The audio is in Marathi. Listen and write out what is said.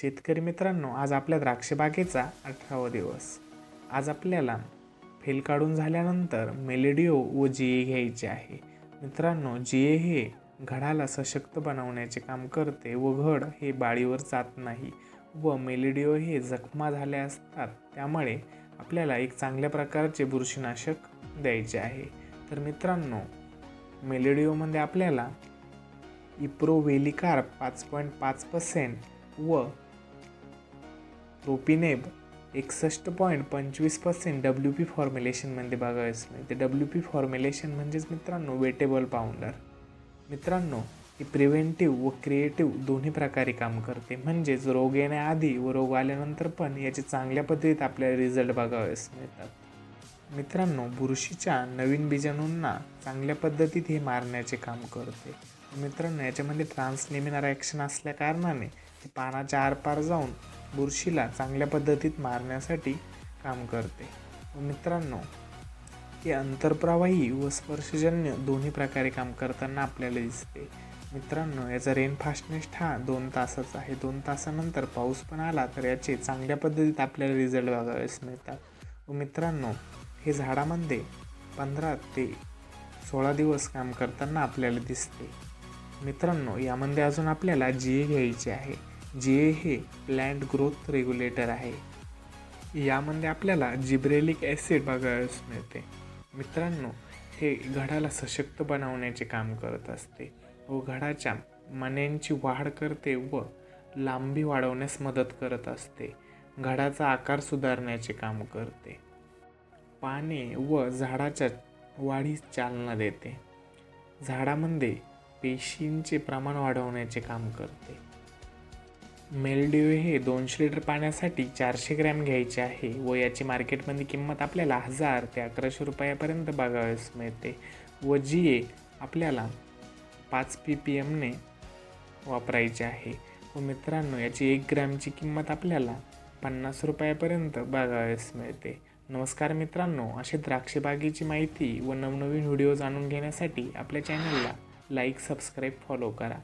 शेतकरी मित्रांनो आज आपल्या द्राक्षबागेचा अठरावा दिवस. आज आपल्याला फेल काढून झाल्यानंतर मेलेडिओ व जिए घ्यायचे आहे. मित्रांनो जिए हे घडाला सशक्त बनवण्याचे काम करते व घड हे बाळीवर जात नाही व मेलेडिओ हे जखमा झाल्या असतात. त्यामुळे आपल्याला एक चांगल्या प्रकारचे बुरशीनाशक द्यायचे आहे. तर मित्रांनो मेलेडिओमध्ये आपल्याला इप्रोवेलिकार पाच पॉईंट पाच पर्सेंट व प्रोपिनेब एकसष्ट पॉईंट पंचवीस पर्सेंट डब्ल्यू पी फॉर्म्युलेशनमध्ये बघायचं मिळते डब्ल्यू पी फॉर्म्युलेशन म्हणजेच मित्रांनो वेटेबल पावडर मित्रांनो ही प्रिव्हेंटिव्ह व क्रिएटिव्ह दोन्ही प्रकारे काम करते. म्हणजेच रोग येण्याआधी व रोग आल्यानंतर पण याचे चांगल्या पद्धतीत आपल्याला रिझल्ट बघावेस मिळतात. मित्रांनो बुरशीच्या नवीन बीजाणूंना चांगल्या पद्धतीत हे मारण्याचे काम करते. मित्रांनो याच्यामध्ये ट्रान्सनेमिनार ॲक्शन असल्या कारणाने ते पानाच्या आरपार जाऊन बुरशीला चांगल्या पद्धतीत मारण्यासाठी काम करते. व मित्रांनो हे अंतरप्रवाही व स्पर्शजन्य दोन्ही प्रकारे काम करताना आपल्याला दिसते. मित्रांनो याचा रेन फास्टनेस्ट हा दोन तासाचा आहे. दोन तासानंतर पाऊस पण आला तर याचे चांगल्या पद्धतीत आपल्याला रिझल्ट बघावेस मिळतात. व मित्रांनो हे झाडामध्ये पंधरा ते सोळा दिवस काम करताना आपल्याला दिसते. मित्रांनो यामध्ये अजून आपल्याला जी घ्यायची आहे. जी ए हे प्लॅन्ट ग्रोथ रेग्युलेटर आहे यामध्ये आपल्याला जिब्रेलिक ॲसिड बघायला मिळते. मित्रांनो हे घडाला सशक्त बनवण्याचे काम करत असते व घडाच्या मण्यांची वाढ करते व लांबी वाढवण्यास मदत करत असते. घडाचा आकार सुधारण्याचे काम करते. पाने व झाडाच्या वाढीस चालना देते. झाडामध्ये पेशींचे प्रमाण वाढवण्याचे काम करते. मेलडिओ हे दोनशे लिटर पाण्यासाठी चारशे ग्रॅम घ्यायचे आहे व याची मार्केटमध्ये किंमत आपल्याला हजार ते अकराशे रुपयापर्यंत बघावयास मिळते व जी ए आपल्याला पाच पी पी एमने वापरायचे आहे. व मित्रांनो याची एक ग्रॅमची किंमत आपल्याला पन्नास रुपयापर्यंत बघावयास मिळते. नमस्कार मित्रांनो असे द्राक्षबागेची माहिती व नवनवीन व्हिडिओ जाणून घेण्यासाठी आपल्या चॅनलला लाईक सबस्क्राईब फॉलो करा.